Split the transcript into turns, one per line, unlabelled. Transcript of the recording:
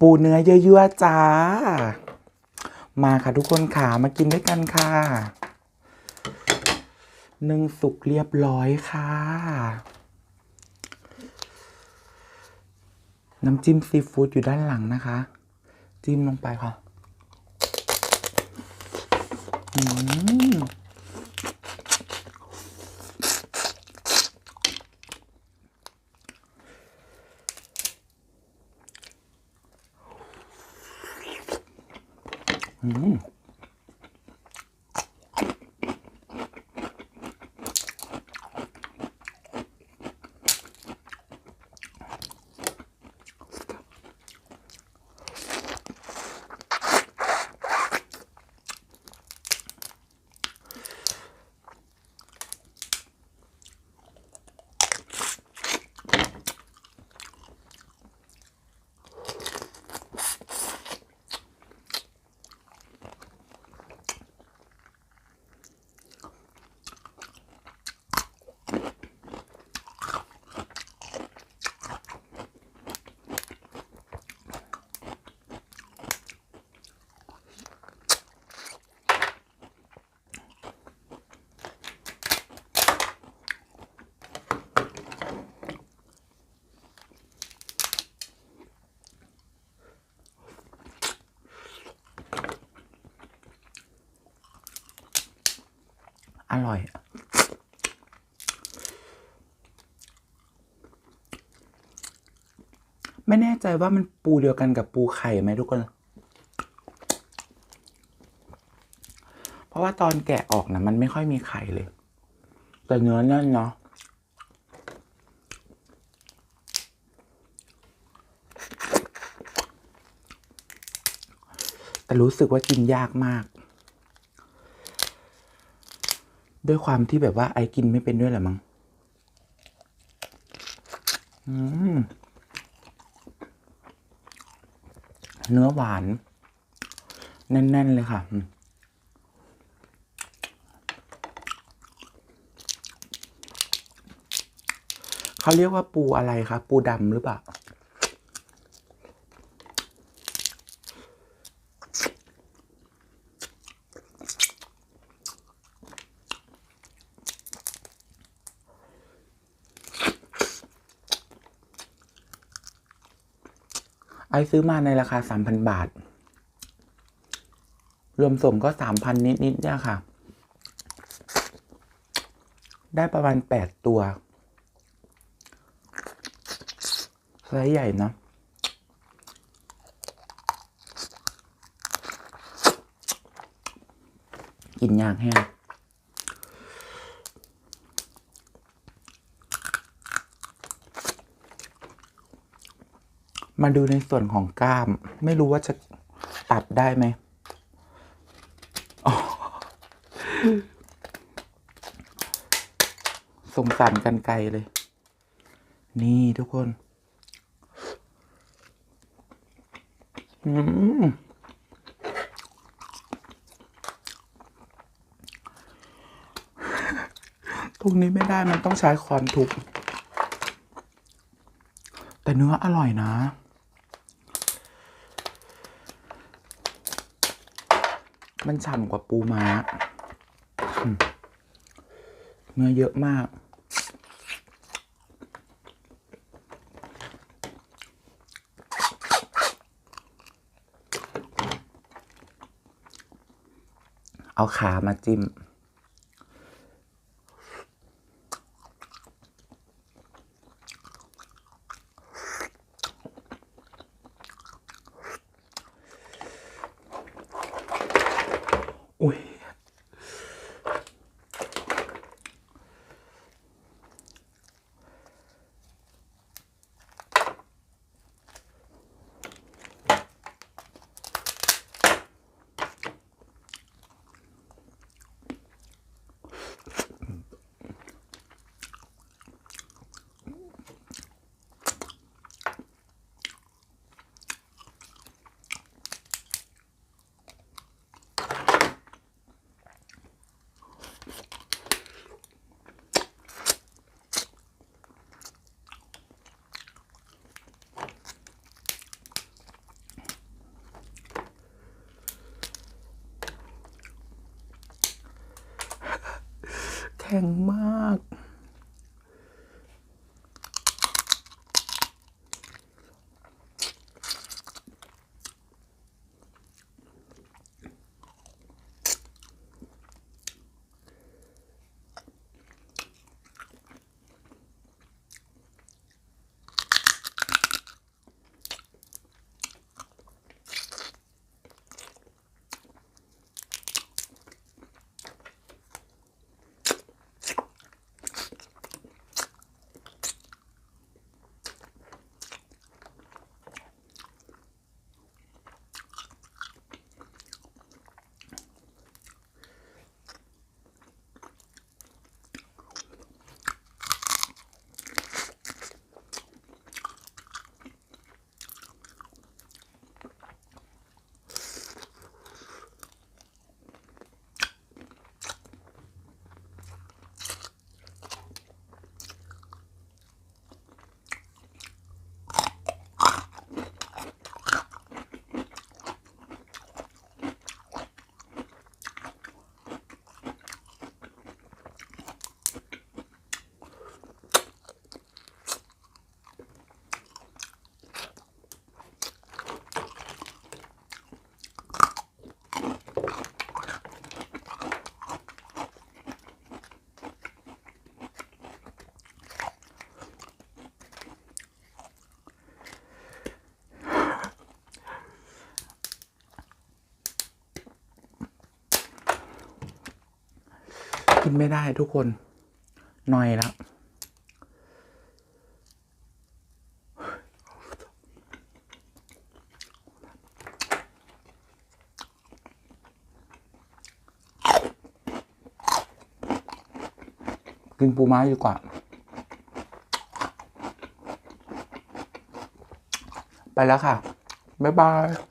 ปูเนื้อเยื่อๆจ้า มาค่ะทุกคนค่ะมากินด้วยกันค่ะหนึ่งสุกเรียบร้อยค่ะ น้ำจิ้มซีฟู้ดอยู่ด้านหลังนะคะ จิ้มลงไปค่ะ อืม อื อร่อย ไม่แน่ใจว่ามันปูเดียวกันกับปูไข่ไหมทุกคน เพราะว่าตอนแกะออกนะมันไม่ค่อยมีไข่เลย แต่เนื้อแน่นเนาะแต่รู้สึกว่ากินยากมาก ด้วยความที่แบบว่าไอ้กินไม่เป็นด้วยแหละมั้งเนื้อหวาน แน่น ๆ เลยค่ะ เขาเรียกว่าปูอะไรคะ ปูดำหรือเปล่า ไอซื้อมาในราคาสามพันบาท รวมส่งก็สามพันนิดๆเนี่ยค่ะ ได้ประมาณแปดตัวไซส์ใหญ่เนะกินยากแห้ง มาดูในส่วนของกล้าม ไม่รู้ว่าจะตัดได้ไหมสงสารกันไกลเลย นี่ทุกคนตรงนี้ไม่ได้มันต้องใช้คอนทุบแต่เนื้ออร่อยนะ มันฉ่ำกว่าปูม้าเนื้อเยอะมาก เอาขามาจิ้ม ข็งมาก กินไม่ได้ทุกคนหน่อยล้วกินปูม้าดีกว่า ไปแล้วค่ะ บ๊ายบาย